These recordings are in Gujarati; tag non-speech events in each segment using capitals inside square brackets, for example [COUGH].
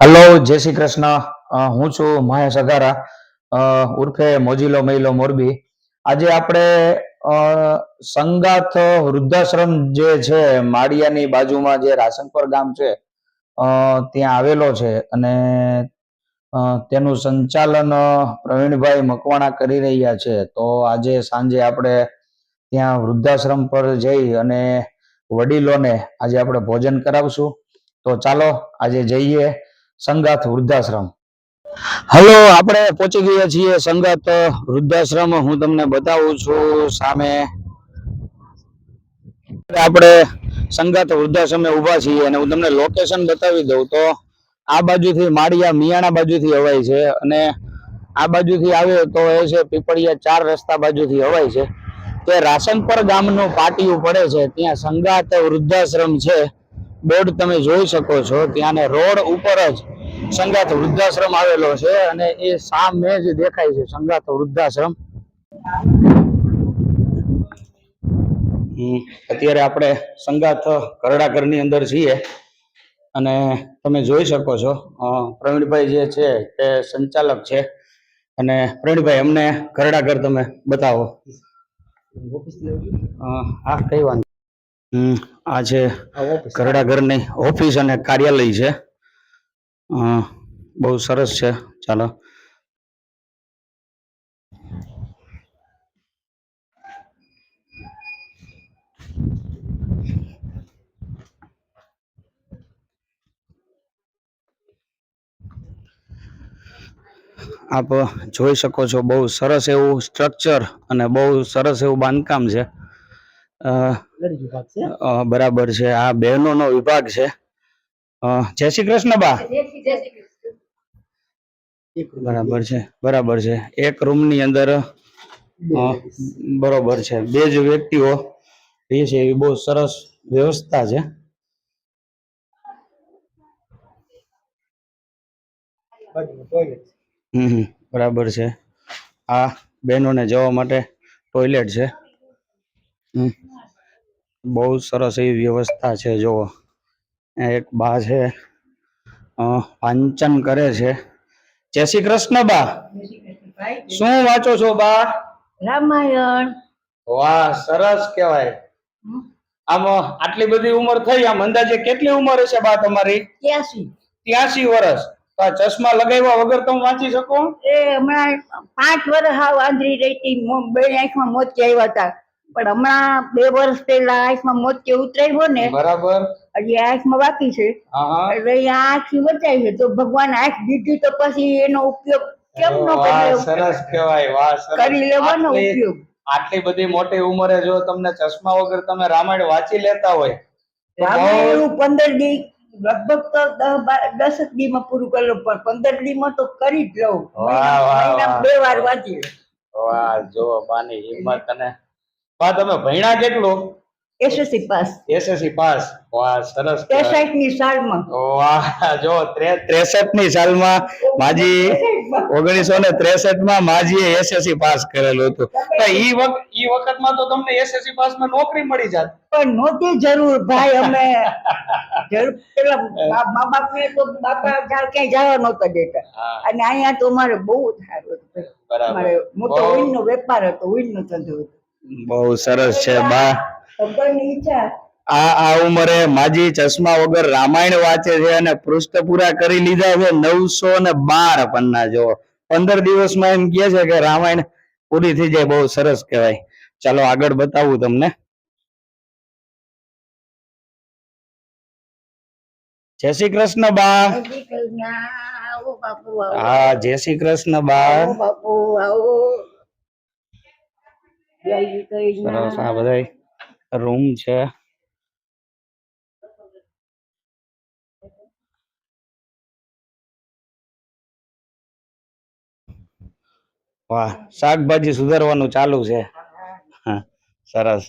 હલો જય શ્રી કૃષ્ણ. હું છું મહેશ અગારા. ઉર્ફે મોજીલો મહિલો મોરબી. આજે આપણે સંગાથ વૃદ્ધાશ્રમ જે છે, માળિયાની બાજુમાં જે રાસનપર ગામ છે ત્યાં આવેલો છે અને તેનું સંચાલન પ્રવીણભાઈ મકવાણા કરી રહ્યા છે. તો આજે સાંજે આપણે ત્યાં વૃદ્ધાશ્રમ પર જઈ અને વડીલોને આજે આપણે ભોજન કરાવશું. તો ચાલો, આજે જઈએ. સંગાથ વૃદ્ધાશ્રમ. હલો, આપણે પહોંચી ગયા છીએ સંગાથ વૃદ્ધાશ્રમ. હું તમને બતાવું છું સામે. આપણે સંગાત વૃદ્ધાશ્રમે ઊભા છીએ અને હું તમને લોકેશન બતાવી દઉં તો આ બાજુથી માળિયા મિયાણા બાજુથી હવાય છે અને આ બાજુથી આવે તો એ છે પીપળિયા ચાર રસ્તા બાજુથી હવાય છે. તે રાસનપર ગામનું પાટિયું પડે છે. ત્યાં સંગાત વૃદ્ધાશ્રમ છે. બોર્ડ તમે જોઈ શકો છો ત્યાં રોડ ઉપર જ સંગાથ વૃદ્ધાશ્રમ આવેલો છે અને એ સામે જ દેખાય છે સંગાત વૃદ્ધાશ્રમ. અત્યારે આપણે સંગાથ કરડા ઘરની અંદર છીએ અને તમે જોઈ શકો છો પ્રવીણભાઈ જે છે તે સંચાલક છે અને પ્રવીણભાઈ અમને કરડાકર તમે બતાવો. હા કઈ વાંધો આ છે કરડા ઘરની ઓફિસ અને કાર્યાલય છે. બહુ સરસ છે. ચાલો. આપ જોઈ શકો છો બહુ સરસ એવું સ્ટ્રક્ચર અને બહુ સરસ એવું બાંધકામ છે. બરાબર છે. આ બહેનોનો વિભાગ છે. જય શ્રી કૃષ્ણ બા. બરાબર છે બરાબર છે. એક રૂમની અંદર બરોબર છે. બે જ વ્યક્તિઓ રહે છે. એવી બહુ સરસ વ્યવસ્થા છે. હમ હમ, બરાબર છે. આ બહેનોને જવા માટે ટોયલેટ છે. બહુ સરસ એવી વ્યવસ્થા છે જુઓ એક બા છે. વાંચન કરે છે. જય શ્રી કૃષ્ણ બા. શું વાંચો છો બા? રામાયણ. વાહ સરસ કહેવાય. આમ આટલી બધી ઉંમર થઈ આમ અંદાજે કેટલી ઉંમર હશે બા તમારી? ત્યાસી. ત્યાસી વર્ષ. તો આ ચશ્મા લગાવ્યા વગર તમે વાંચી શકો? એ હમણાં પાંચ વર્ષ હાવ આંધળી રહી હતી બે આંખમાં મોતી આવ્યા હતા. પણ હમણાં બે વર્ષ પહેલા આંખમાં મોતિયો ઉતરાવ્યો ને બરાબર. હજી આંખમાં બાકી છે. એટલે એ આંખ બચાવી છે. તો ભગવાન આંખ દીધી તો પછી એનો ઉપયોગ કેમ નો કર્યો સરસ કહેવાય. વાહ કરી લેવાનો ઉપયોગ. આટલી બધી મોટી ઉંમરે જો તમને ચશ્મા વગર તમે રામાયણ વાંચી લેતા હોય રામાયણ પંદર દી લગભગ તો દસ જ દી માં પૂરું કરેલું પણ પંદર દી માં તો કરી જ લઉં. બે વાર વાંચી વાહ જો બાની હિંમત અને બા તમે ભણ્યા કેટલું? SSC pass. SSC pass. વાહ સરસ કહેવાય. ત્રેસઠની સાલમાં. વાહ જો ત્રેસઠની સાલમાં માજી ઓગણીસો ને ત્રેસઠમાં માજીએ એસએસસી પાસ કરેલું હતું. તો ઈ વખત ઈ વખતમાં તો તમને એસએસસી પાસમાં નોકરી મળી જાત. પણ નોતી જરૂર ભાઈ અમે [LAUGHS] જરૂર પેલા મા- મા બાપ ને તો બાપા જાવ ક્યાંય જવા નહોતા દેતા. અને અહીંયા તો મારે બહુ સારું હતું. બરાબર. મારે મોટો બહુ- નો વેપાર હતો ઊન નો ધંધો હતો. બહુ સરસ છે બા. આ આ ઉંમરે માજી ચશ્મા વગર રામાયણ વાંચે છે અને પૃષ્ઠ પૂરા કરી લીધા છે નવસો ને બાર પન્ના જો. પંદર દિવસમાં એમ કે છે કે રામાયણ પૂરી થઈ જાય બહુ સરસ કહેવાય. ચાલો આગળ બતાવું તમને. જય શ્રી કૃષ્ણ બા. હા જય શ્રી કૃષ્ણ બા. સરસ. આ બધા રૂમ છે. વાહ શાકભાજી સુધારવાનું ચાલુ છે. હા સરસ.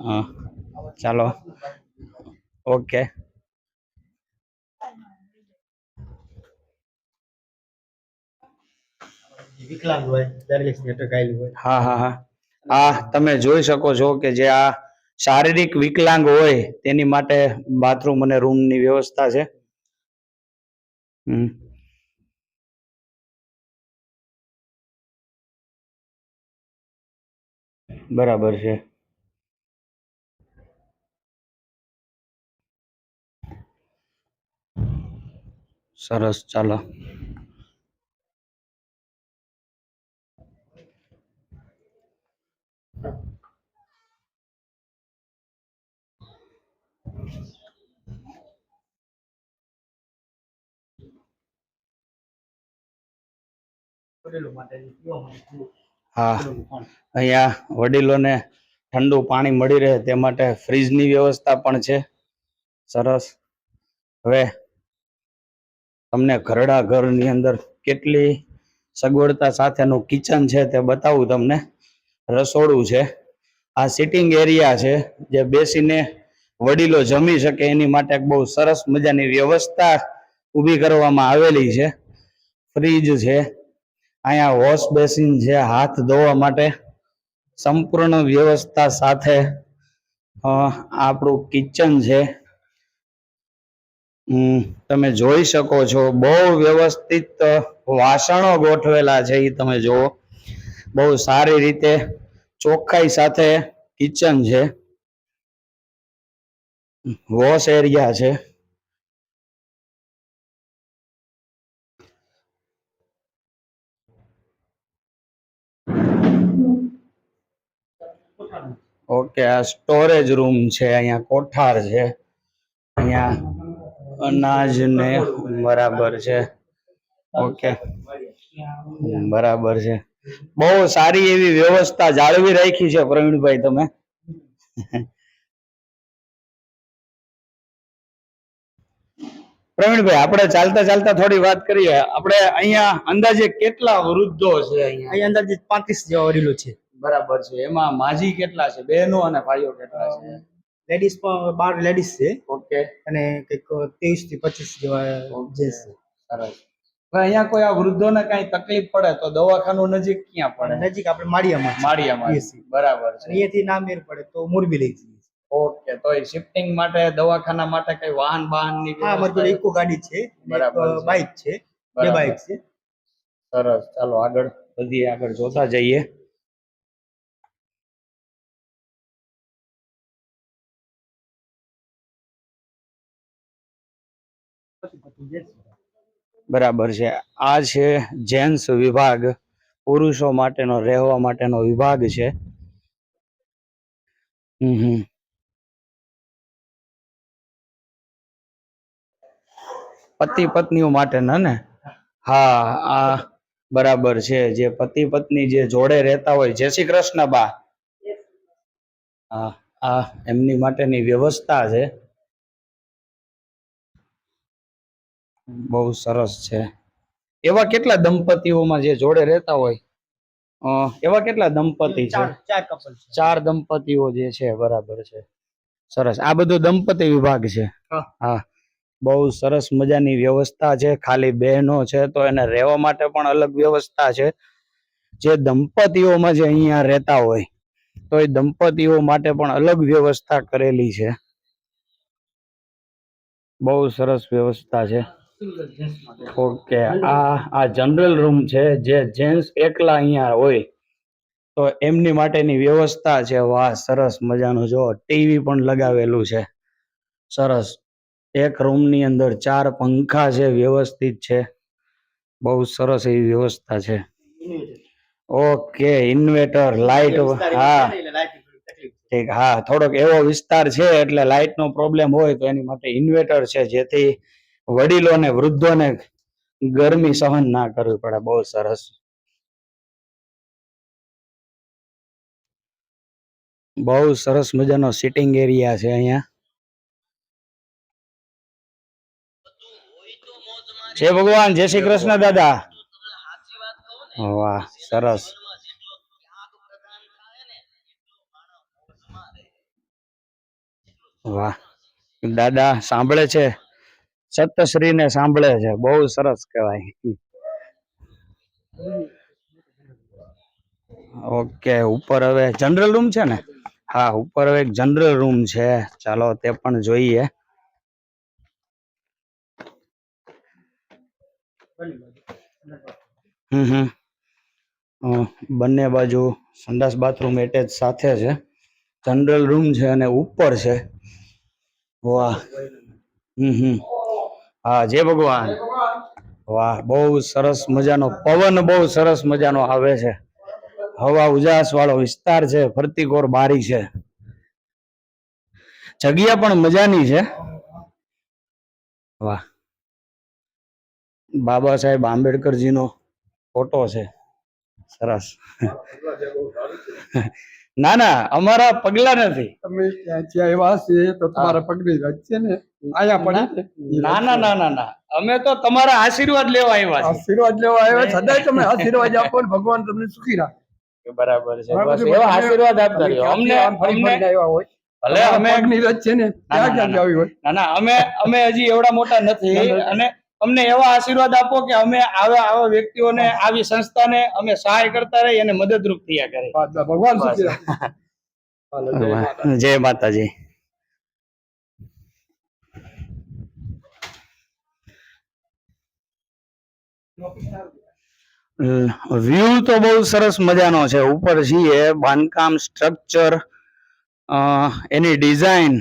હા ચાલો. ઓકે. વિકલાંગ હોય પેરાલિસિસ અટક આવેલી હોય. હા હા હા. આ તમે જોઈ શકો છો કે જે આ શારીરિક વિકલાંગ હોય તેની માટે બાથરૂમ અને રૂમની વ્યવસ્થા છે. બરાબર છે. સરસ, ચાલો. હા. અહીંયા વડીલોને ઠંડુ પાણી મળી રહે તે માટે ફ્રીજની વ્યવસ્થા પણ છે. સરસ. હવે તમને ઘરડા ઘરની અંદર કેટલી સગવડતા સાથેનું કિચન છે તે બતાવું તમને. રસોડું છે. આ સિટિંગ એરિયા છે જે બેસીને વડીલો જમી શકે એની માટે બહુ સરસ મજાની વ્યવસ્થા ઊભી કરવામાં આવેલી છે. ફ્રીજ છે. અહીંયા વોશ બેસિન છે હાથ ધોવા માટે સંપૂર્ણ વ્યવસ્થા સાથે આપણું કિચન છે. તમે જોઈ શકો છો, બહુ વ્યવસ્થિત વાસણો ગોઠવેલા છે એ તમે જુઓ. બહુ સારી રીતે ચોખ્ખાઈ સાથે કિચન છે. વોશ એરિયા છે. ઓકે, આ સ્ટોરેજ રૂમ છે, અહીંયા કોઠાર છે. અહીંયા અનાજ ને બરાબર છે. ઓકે, બરાબર છે. બહુ સારી એવી વ્યવસ્થા જાળવી રાખી છે, પ્રવીણભાઈ, તમે. પ્રવીણભાઈ, આપણે ચાલતા ચાલતા થોડી વાત કરીએ. આપણે અહીંયા અંદાજે કેટલા વૃદ્ધો છે અહીંયા? અહીંયા અંદાજે પાંત્રીસ જેવા વડીલો છે. બરાબર છે. એમાં માજી કેટલા છે? બહેનો અને ભાઈઓ કેટલા છે? લેડીઝ પણ બાર લેડીઝ છે. ઓકે. અને કંઈક ત્રેવીસથી પચીસ જેવા જેન્ટ્સ છે. સરસ. અહીંયા કોઈ આ વૃદ્ધોને કઈ તકલીફ પડે તો દવાખાનું નજીક ક્યાં પડે? નજીક આપણે માળિયામાં. માળિયામાં બરાબર છે. અહીંયાથી ના મેર પડે તો મોરબી લઈ જઈએ. ઓકે. તો એ શિફ્ટિંગ માટે દવાખાના માટે કઈ વાહન વાહનની હા મતલબ ઇકો ગાડી છે. બરાબર બાઇક છે. બે. બાઇક છે. સરસ. ચાલો આગળ વધીએ આગળ જોતા જઈએ. બરાબર છે. આ છે જેન્ટ્સ વિભાગ. પુરુષો માટેનો, રહેવા માટેનો વિભાગ છે. પતિ પત્નીઓ માટેના ને? હા, આ બરાબર છે. જે પતિ પત્ની જે જોડે રહેતા હોય, જય શ્રી કૃષ્ણ બા. હા, આ એમની માટેની વ્યવસ્થા છે. બહુ સરસ છે. એવા કેટલા દંપતીઓમાં જે જોડે રહેતા હોય? એવા કેટલા દંપતી છે? ચાર કપલ ચાર દંપતીઓ જે છે બરાબર છે. સરસ. આ બધું દંપતી વિભાગ છે? હા. બહુ સરસ મજાની વ્યવસ્થા છે. ખાલી બહેનો છે તો એને રહેવા માટે પણ અલગ વ્યવસ્થા છે. જે દંપતીઓમાં જે અહીંયા રહેતા હોય તો એ દંપતીઓ માટે પણ અલગ વ્યવસ્થા કરેલી છે. બહુ સરસ વ્યવસ્થા છે. ઓકે આ આ જનરલ રૂમ છે જે જેન્ટ્સ એકલા અહીંયા હોય તો એમની માટેની વ્યવસ્થા છે. વાહ સરસ મજાનું. જો ટીવી પણ લગાવેલું છે. સરસ. એક રૂમની અંદર ચાર પંખા છે વ્યવસ્થિત છે. બહુ સરસ એવી વ્યવસ્થા છે. ઓકે ઇન્વેટર લાઇટ હા. ઠીક હા થોડોક એવો વિસ્તાર છે એટલે લાઇટ નો પ્રોબ્લેમ હોય તો એની માટે ઇન્વેટર છે જેથી વડીલોને, વૃદ્ધોને ગરમી સહન ના કરવી પડે. બહુ સરસ. બહુ સરસ મજાનો સિટિંગ એરિયા છે અહીંયા. જય ભગવાન, જય શ્રી કૃષ્ણ દાદા. વાહ, સરસ. વાહ, દાદા સાંભળે છે. સપ્તશ્રી ને સાંભળે છે. બહુ સરસ કહેવાય. ઓકે, ઉપર હવે જનરલ રૂમ છે ને? હા, ઉપર હવે એક જનરલ રૂમ છે. ચાલો, તે પણ જોઈએ. હમ હમ. બંને બાજુ સંડાસ બાથરૂમ એટેચ સાથે છે. જનરલ રૂમ છે અને ઉપર છે. વાહ. હમ હમ. હા જય ભગવાન. વાહ બહુ સરસ મજાનો પવન બહુ સરસ મજાનો આવે છે. હવા ઉજાસ વાળો વિસ્તાર છે ફરતી કોર બારી છે. જગ્યા પણ મજાની છે. વાહ. બાબા સાહેબ આંબેડકરજીનો ફોટો છે. સરસ. ના ના અમારા પગલા નથી. તમે ત્યાં એવા હશે તો તમારા પગની વચ્ચે ને? આયા પડે ના ના ના ના ના. અમે તો તમારા આશીર્વાદ લેવા આવ્યા આશીર્વાદ લેવા આવ્યા? સદાય તમે આશીર્વાદ આપો ને ભગવાન તમને સુખી રાખે. બરાબર છે. એવા આશીર્વાદ આપતા રહ્યો. અમને અમને આવ્યા હોય? ભલે અમે પગની છે ને? આવી હોય? ના ના અમે અમે હજી એવડા મોટા નથી. અને અમને એવા આશીર્વાદ આપો કે અમે આવા આવા વ્યક્તિઓને આવી સંસ્થાને અમે સહાય કરતા રહી અને મદદરૂપ થયા કરે. ભગવાન જય માતાજી. વ્યૂ તો બહુ સરસ મજાનો છે. ઉપર છીએ બાંધકામ સ્ટ્રક્ચર એની ડિઝાઇન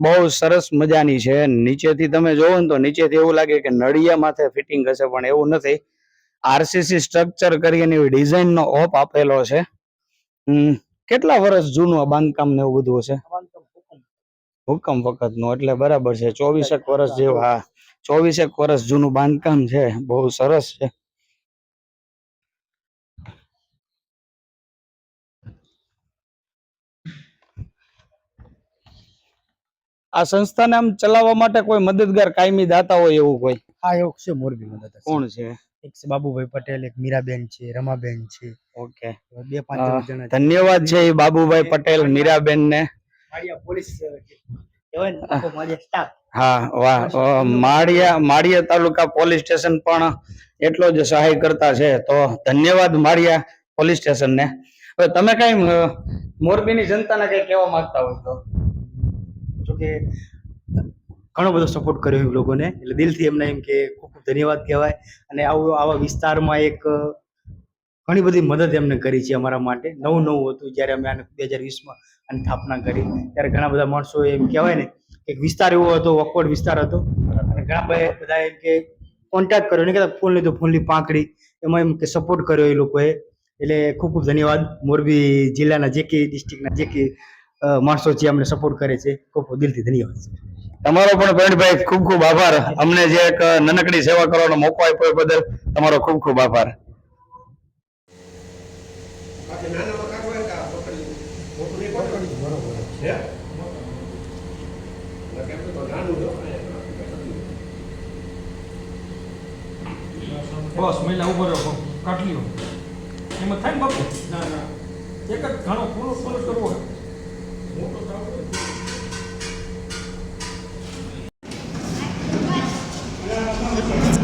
બહુ સરસ મજાની છે. નીચેથી તમે જોવો ને તો નીચેથી એવું લાગે કે નળિયા માથે ફિટિંગ હશે, પણ એવું નથી. આરસીસી સ્ટ્રક્ચર કરી એની ડિઝાઇન નો ઓપ આપેલો છે. કેટલા વર્ષ જૂનું બાંધકામ ને એવું બધું હશે? હુકમ વખતનું એટલે બરાબર છે. ચોવીસેક વર્ષ જેવું, હા. ચોવીસેક વર્ષ જૂનું બાંધકામ છે. બહુ સરસ છે. આ સંસ્થાને આમ ચલાવવા માટે કોઈ મદદગાર કાયમી દાતા હોય એવું કોઈ? હા એવું છે મોરબી મદદ કોણ છે? એક છે બાબુભાઈ પટેલ એક મીરાબેન છે રમાબેન છે. ઓકે. બે પાંચ જણા ધન્યવાદ છે એ બાબુભાઈ પટેલ મીરાબેન ને માળિયા પોલીસ કહેવાય ને માળિયા સ્ટાફ હા વાહ માળિયા માળિયા તાલુકા પોલીસ સ્ટેશન પણ એટલો જ સહાય કરતા છે. તો ધન્યવાદ માળિયા પોલીસ સ્ટેશન ને હવે તમે કઈ મોરબીની જનતાને કઈ કહેવા માંગતા હોય તો? જોકે ઘણો બધો સપોર્ટ કર્યો એ લોકોને. એટલે દિલથી એમને એમ કે ખૂબ ખૂબ ધન્યવાદ કહેવાય. અને આવું, આવા વિસ્તારમાં એક ઘણી બધી મદદ એમને કરી છે અમારા માટે. નવું નવું હતું જ્યારે અમે આને બે હજાર વીસમાં આની સ્થાપના કરી. ત્યારે ઘણા બધા માણસો એમ કહેવાય ને એક વિસ્તાર એવો હતો વકવડ વિસ્તાર હતો. અને ઘણા બધા એમ કે કોન્ટેક્ટ કર્યો. ને કહેતા ફોન લીધો ફોનની પાંખડી. એમાં એમ કે સપોર્ટ કર્યો એ લોકોએ. એટલે ખૂબ ખૂબ ધન્યવાદ મોરબી જિલ્લાના જે કે ડિસ્ટ્રિક્ટના જે કે માણસો જે અમને સપોર્ટ કરે છે. ખૂબ ખૂબ દિલથી ધન્યવાદ તમારો પણ પ્રવીણભાઈ ખૂબ ખૂબ આભાર. અમને જે એક નાનકડી સેવા કરવાનો મોકો આપ્યો એ બદલ તમારો ખૂબ ખૂબ આભાર. બસ મહિલા ઊભો રહ્યો કાઢ લ્યો. એમાં થાય ને બાપુ? ના ના એક જ ઘણો પૂરો પૂરો કરવો હોય. Gracias.